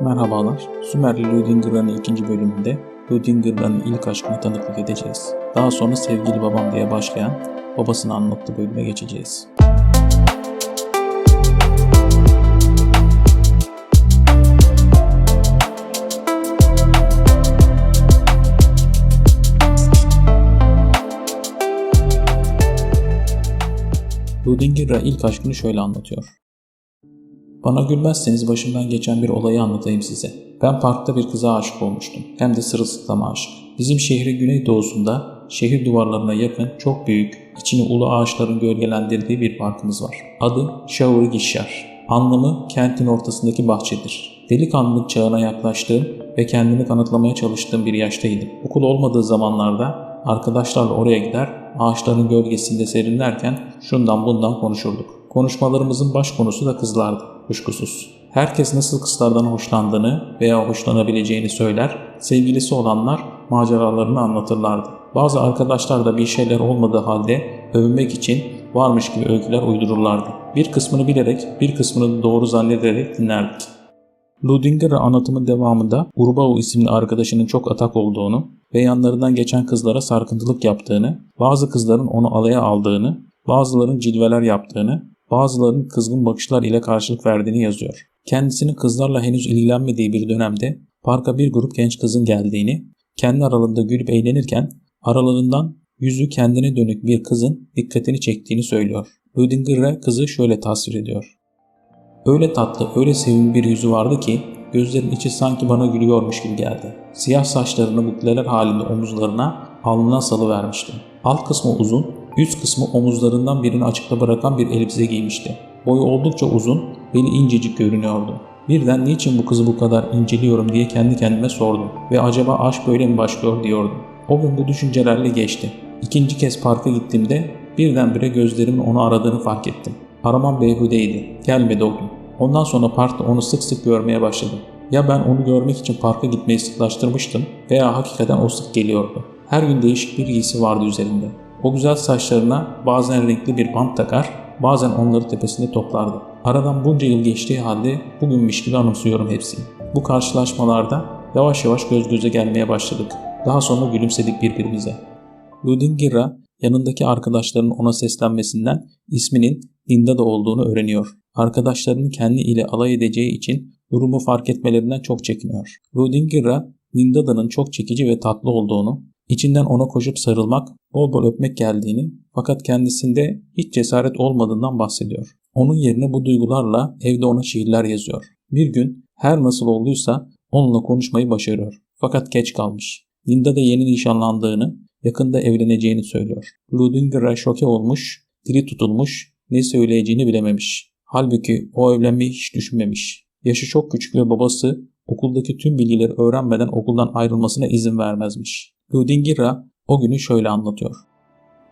Merhabalar. Sümerli Ludinger'ın ikinci bölümünde Ludinger'ın ilk aşkına tanıklık edeceğiz. Daha sonra sevgili babam diye başlayan babasını anlattığı bölüme geçeceğiz. Ludinger'a ilk aşkını şöyle anlatıyor. Bana gülmezseniz başımdan geçen bir olayı anlatayım size. Ben parkta bir kıza aşık olmuştum. Hem de sırılsıklama aşık. Bizim şehrin güneydoğusunda şehir duvarlarına yakın çok büyük, içini ulu ağaçların gölgelendirdiği bir parkımız var. Adı Şavur Gişar. Anlamı kentin ortasındaki bahçedir. Delikanlılık çağına yaklaştığım ve kendimi kanıtlamaya çalıştığım bir yaştaydım. Okul olmadığı zamanlarda arkadaşlarla oraya gider, ağaçların gölgesinde serinlerken şundan bundan konuşurduk. Konuşmalarımızın baş konusu da kızlardı, kuşkusuz. Herkes nasıl kızlardan hoşlandığını veya hoşlanabileceğini söyler, sevgilisi olanlar maceralarını anlatırlardı. Bazı arkadaşlar da bir şeyler olmadığı halde övünmek için varmış gibi öyküler uydururlardı. Bir kısmını bilerek, bir kısmını doğru zannederek dinlerdik. Ludinger anlatımın devamında Urbau isimli arkadaşının çok atak olduğunu ve yanlarından geçen kızlara sarkıntılık yaptığını, bazı kızların onu alaya aldığını, bazılarının cilveler yaptığını, bazılarının kızgın bakışlar ile karşılık verdiğini yazıyor. Kendisinin kızlarla henüz ilgilenmediği bir dönemde parka bir grup genç kızın geldiğini, kendi aralarında gülüp eğlenirken aralarından yüzü kendine dönük bir kızın dikkatini çektiğini söylüyor. Ludinger'e kızı şöyle tasvir ediyor. Öyle tatlı, öyle sevimli bir yüzü vardı ki gözlerin içi sanki bana gülüyormuş gibi geldi. Siyah saçlarını bukleler halinde omuzlarına, alnına salıvermişti. Alt kısmı uzun, üst kısmı omuzlarından birini açıkta bırakan bir elbise giymişti. Boyu oldukça uzun, beli incecik görünüyordu. Birden niçin bu kızı bu kadar inceliyorum diye kendi kendime sordum ve acaba aşk böyle mi başlıyor diyordum. O gün bu düşüncelerle geçti. İkinci kez parka gittiğimde birdenbire gözlerimin onu aradığını fark ettim. Aramam beyhudeydi. Gelmedi o gün. Ondan sonra parkta onu sık sık görmeye başladım. Ya ben onu görmek için parka gitmeyi sıklaştırmıştım veya hakikaten o sık geliyordu. Her gün değişik bir giysi vardı üzerinde. O güzel saçlarına bazen renkli bir bant takar, bazen onları tepesinde toplardı. Aradan bunca yıl geçtiği halde bugünmüş gibi anımsıyorum hepsini. Bu karşılaşmalarda yavaş yavaş göz göze gelmeye başladık. Daha sonra gülümsedik birbirimize. Ludinger'a yanındaki arkadaşlarının ona seslenmesinden isminin Linda'da olduğunu öğreniyor. Arkadaşlarının kendi ile alay edeceği için durumu fark etmelerinden çok çekiniyor. Ludinger'a Linda'nın çok çekici ve tatlı olduğunu, içinden ona koşup sarılmak, bol bol öpmek geldiğini fakat kendisinde hiç cesaret olmadığından bahsediyor. Onun yerine bu duygularla evde ona şiirler yazıyor. Bir gün her nasıl olduysa onunla konuşmayı başarıyor. Fakat geç kalmış. Linda da yeni nişanlandığını, yakında evleneceğini söylüyor. Ludinger'a şoke olmuş, dili tutulmuş, ne söyleyeceğini bilememiş. Halbuki o evlenmeyi hiç düşünmemiş. Yaşı çok küçük ve babası okuldaki tüm bilgileri öğrenmeden okuldan ayrılmasına izin vermezmiş. Ludinger'a o günü şöyle anlatıyor.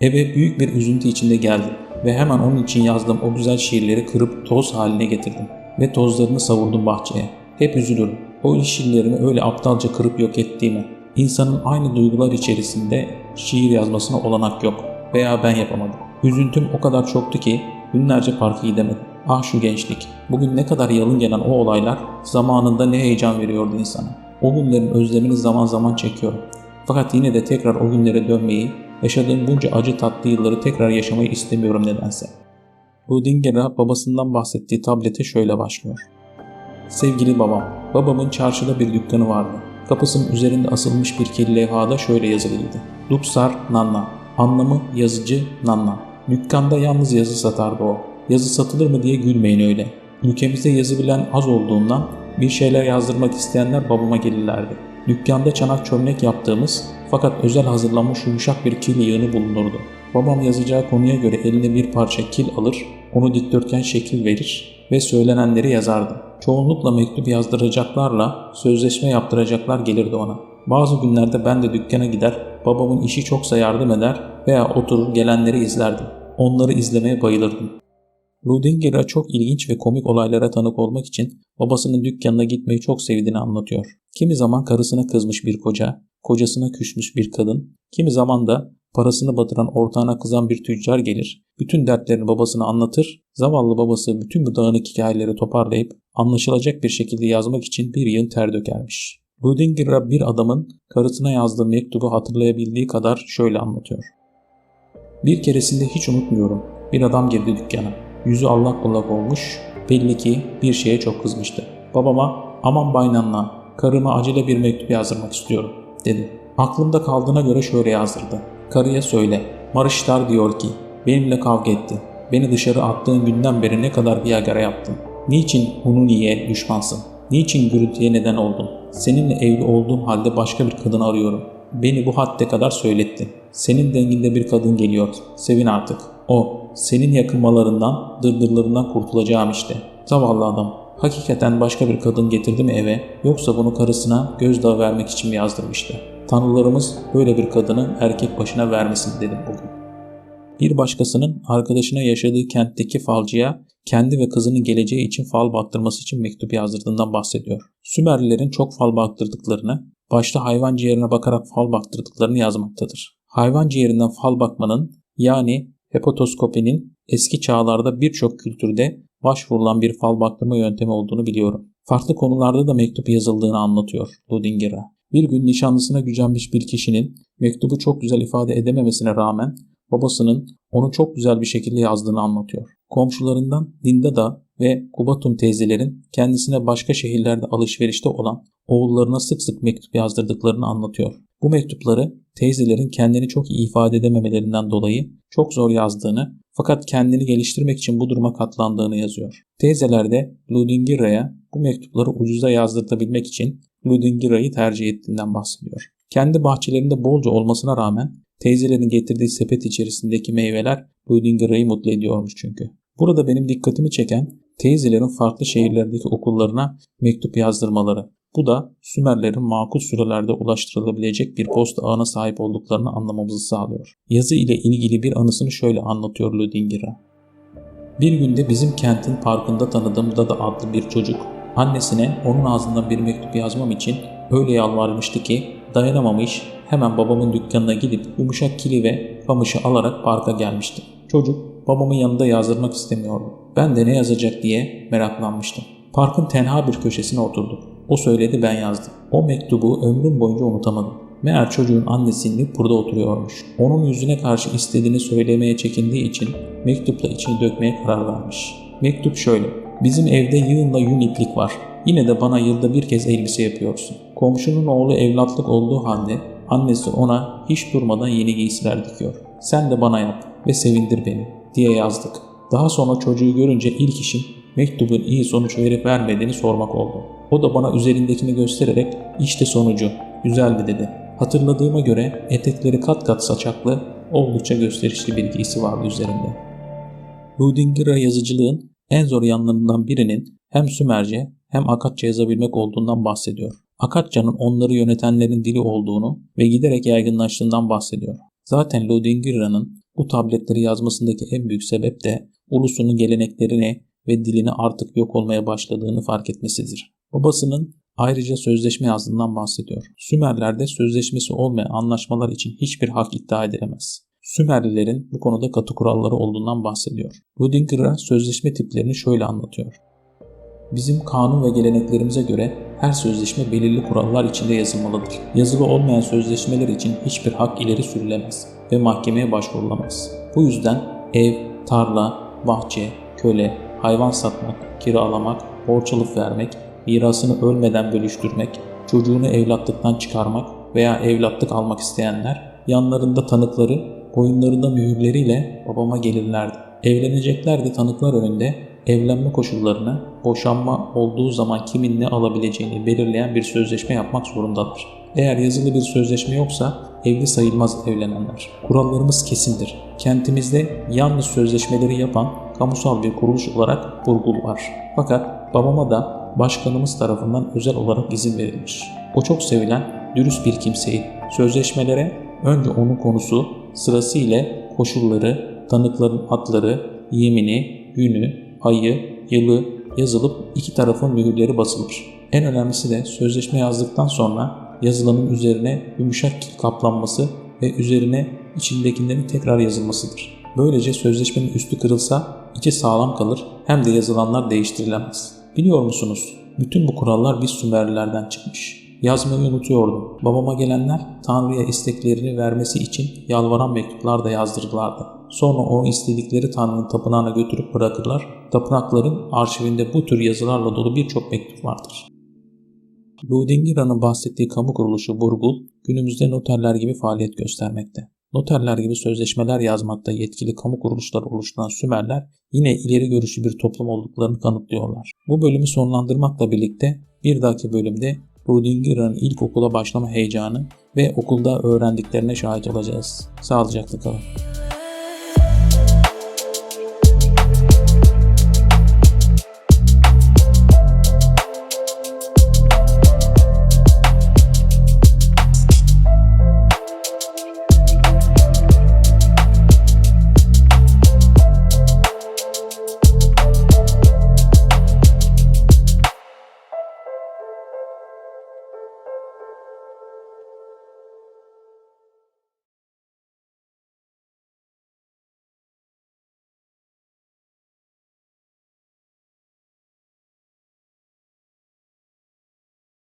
Eve büyük bir üzüntü içinde geldim ve hemen onun için yazdığım o güzel şiirleri kırıp toz haline getirdim ve tozlarını savurdum bahçeye. Hep üzülürüm. O şiirlerimi öyle aptalca kırıp yok ettiğime. İnsanın aynı duygular içerisinde şiir yazmasına olanak yok veya ben yapamadım. Üzüntüm o kadar çoktu ki günlerce parka gidemedim. Ah şu gençlik. Bugün ne kadar yalın gelen o olaylar zamanında ne heyecan veriyordu insana. O günlerin özlemini zaman zaman çekiyorum. Fakat yine de tekrar o günlere dönmeyi, yaşadığım bunca acı tatlı yılları tekrar yaşamayı istemiyorum nedense. Ludinger'a babasından bahsettiği tablete şöyle başlıyor. Sevgili babam, babamın çarşıda bir dükkanı vardı. Kapısının üzerinde asılmış bir kirli levhada şöyle yazılıydı. Dupsar Nanna. Anlamı yazıcı Nanna. Dükkanda yalnız yazı satardı o. Yazı satılır mı diye gülmeyin öyle. Ülkemizde yazı bilen az olduğundan bir şeyler yazdırmak isteyenler babama gelirlerdi. Dükkanda çanak çömlek yaptığımız fakat özel hazırlanmış yumuşak bir kil yığını bulunurdu. Babam yazacağı konuya göre eline bir parça kil alır, onu dikdörtgen şekil verir ve söylenenleri yazardı. Çoğunlukla mektup yazdıracaklarla sözleşme yaptıracaklar gelirdi ona. Bazı günlerde ben de dükkana gider, babamın işi çoksa yardım eder veya oturur gelenleri izlerdim. Onları izlemeye bayılırdım. Ludinger'a çok ilginç ve komik olaylara tanık olmak için babasının dükkanına gitmeyi çok sevdiğini anlatıyor. Kimi zaman karısına kızmış bir koca, kocasına küsmüş bir kadın, kimi zaman da parasını batıran ortağına kızan bir tüccar gelir. Bütün dertlerini babasına anlatır, zavallı babası bütün bu dağınık hikayeleri toparlayıp anlaşılacak bir şekilde yazmak için bir yığın ter dökermiş. Ludinger'a bir adamın karısına yazdığı mektubu hatırlayabildiği kadar şöyle anlatıyor. Bir keresinde hiç unutmuyorum. Bir adam girdi dükkana. Yüzü allak bullak olmuş. Belli ki bir şeye çok kızmıştı. Babama aman baynanla karıma acele bir mektup yazdırmak istiyorum dedi. Aklımda kaldığına göre şöyle yazdırdı. Karıya söyle. Marışlar diyor ki benimle kavga ettin. Beni dışarı attığın günden beri ne kadar Viagra yaptın. Niçin Hununi'ye düşmansın? Niçin gürültüye neden oldun? Seninle evli olduğum halde başka bir kadın arıyorum. Beni bu hadde kadar söylettin. Senin denginde bir kadın geliyor. Sevin artık. O, senin yakınmalarından, dırdırlarından kurtulacağım işte. Zavallı adam. Hakikaten başka bir kadın getirdi mi eve yoksa bunu karısına gözdağı vermek için mi yazdırmıştı? Tanrılarımız böyle bir kadını erkek başına vermesin dedim bugün. Bir başkasının arkadaşına yaşadığı kentteki falcıya kendi ve kızının geleceği için fal baktırması için mektup yazdırdığından bahsediyor. Sümerlilerin çok fal baktırdıklarını, başta hayvan ciğerine bakarak fal baktırdıklarını yazmaktadır. Hayvan ciğerinden fal bakmanın yani hepatoskopinin eski çağlarda birçok kültürde başvurulan bir fal baktırma yöntemi olduğunu biliyorum. Farklı konularda da mektup yazıldığını anlatıyor Ludinger'a. Bir gün nişanlısına gücenmiş bir kişinin mektubu çok güzel ifade edememesine rağmen babasının onu çok güzel bir şekilde yazdığını anlatıyor. Komşularından Dindada ve Kubatum teyzelerin kendisine başka şehirlerde alışverişte olan oğullarına sık sık mektup yazdırdıklarını anlatıyor. Bu mektupları teyzelerin kendini çok iyi ifade edememelerinden dolayı çok zor yazdığını fakat kendini geliştirmek için bu duruma katlandığını yazıyor. Teyzeler de Ludingira'ya bu mektupları ucuza yazdırtabilmek için Ludingira'yı tercih ettiğinden bahsediyor. Kendi bahçelerinde bolca olmasına rağmen teyzelerin getirdiği sepet içerisindeki meyveler Ludingira'yı mutlu ediyormuş çünkü. Burada benim dikkatimi çeken teyzelerin farklı şehirlerdeki okullarına mektup yazdırmaları. Bu da Sümerlerin makul sürelerde ulaştırılabilecek bir posta ağına sahip olduklarını anlamamızı sağlıyor. Yazı ile ilgili bir anısını şöyle anlatıyor Ludingira. Bir günde bizim kentin parkında tanıdığım Dada adlı bir çocuk annesine onun ağzından bir mektup yazmam için öyle yalvarmıştı ki dayanamamış hemen babamın dükkanına gidip yumuşak kili ve kamışı alarak parka gelmişti. Çocuk babamın yanında yazdırmak istemiyordu. Ben de ne yazacak diye meraklanmıştım. Parkın tenha bir köşesine oturduk. O söyledi ben yazdım. O mektubu ömrüm boyunca unutamadım. Meğer çocuğun annesi burada oturuyormuş. Onun yüzüne karşı istediğini söylemeye çekindiği için mektupla içini dökmeye karar vermiş. Mektup şöyle. Bizim evde yığınla yün iplik var. Yine de bana yılda bir kez elbise yapıyorsun. Komşunun oğlu evlatlık olduğu halde annesi ona hiç durmadan yeni giysiler dikiyor. Sen de bana yap ve sevindir beni diye yazdık. Daha sonra çocuğu görünce ilk işim mektubun iyi sonuç verip vermediğini sormak oldu. O da bana üzerindekini göstererek işte sonucu, güzeldi dedi. Hatırladığıma göre etekleri kat kat saçaklı, oldukça gösterişli bir giysi vardı üzerinde. Ludingira yazıcılığın en zor yanlarından birinin hem Sümerce hem Akatça yazabilmek olduğundan bahsediyor. Akatça'nın onları yönetenlerin dili olduğunu ve giderek yaygınlaştığından bahsediyor. Zaten Ludingira'nın bu tabletleri yazmasındaki en büyük sebep de ulusunun geleneklerini ve dilini artık yok olmaya başladığını fark etmesidir. Babasının ayrıca sözleşme yazdığından bahsediyor. Sümerlerde sözleşmesi olmayan anlaşmalar için hiçbir hak iddia edilemez. Sümerlilerin bu konuda katı kuralları olduğundan bahsediyor. Ludinger'a sözleşme tiplerini şöyle anlatıyor. Bizim kanun ve geleneklerimize göre her sözleşme belirli kurallar içinde yazılmalıdır. Yazılı olmayan sözleşmeler için hiçbir hak ileri sürülemez ve mahkemeye başvurulamaz. Bu yüzden ev, tarla, bahçe, köle, hayvan satmak, kiralamak, borç alıp vermek, mirasını ölmeden bölüştürmek, çocuğunu evlatlıktan çıkarmak veya evlatlık almak isteyenler yanlarında tanıkları, boyunlarında mühürleriyle babama gelirlerdi. Evlenecekler de tanıklar önünde evlenme koşullarını, boşanma olduğu zaman kimin ne alabileceğini belirleyen bir sözleşme yapmak zorundadır. Eğer yazılı bir sözleşme yoksa evli sayılmaz evlenenler. Kurallarımız kesindir. Kentimizde yalnız sözleşmeleri yapan kamusal bir kuruluş olarak Burgul var. Fakat babama da başkanımız tarafından özel olarak izin verilmiş. O çok sevilen, dürüst bir kimseyi. Sözleşmelere önce onun konusu, sırası ile koşulları, tanıkların adları, yemini, günü, ayı, yılı yazılıp iki tarafın mühürleri basılır. En önemlisi de sözleşme yazdıktan sonra yazılanın üzerine yumuşak kil kaplanması ve üzerine içindekilerin tekrar yazılmasıdır. Böylece sözleşmenin üstü kırılsa içi sağlam kalır hem de yazılanlar değiştirilemez. Biliyor musunuz? Bütün bu kurallar biz Sümerlilerden çıkmış. Yazmayı unutuyordum. Babama gelenler Tanrı'ya isteklerini vermesi için yalvaran mektuplar da yazdırırlardı. Sonra o istedikleri Tanrı'nın tapınağına götürüp bırakırlar. Tapınakların arşivinde bu tür yazılarla dolu birçok mektup vardır. Ludingira'nın bahsettiği kamu kuruluşu Burgul, günümüzde noterler gibi faaliyet göstermekte. Noterler gibi sözleşmeler yazmakta yetkili kamu kuruluşları oluşturan Sümerler yine ileri görüşlü bir toplum olduklarını kanıtlıyorlar. Bu bölümü sonlandırmakla birlikte bir dahaki bölümde Ludingira'nın ilk okula başlama heyecanı ve okulda öğrendiklerine şahit olacağız. Sağlıcakla kalın.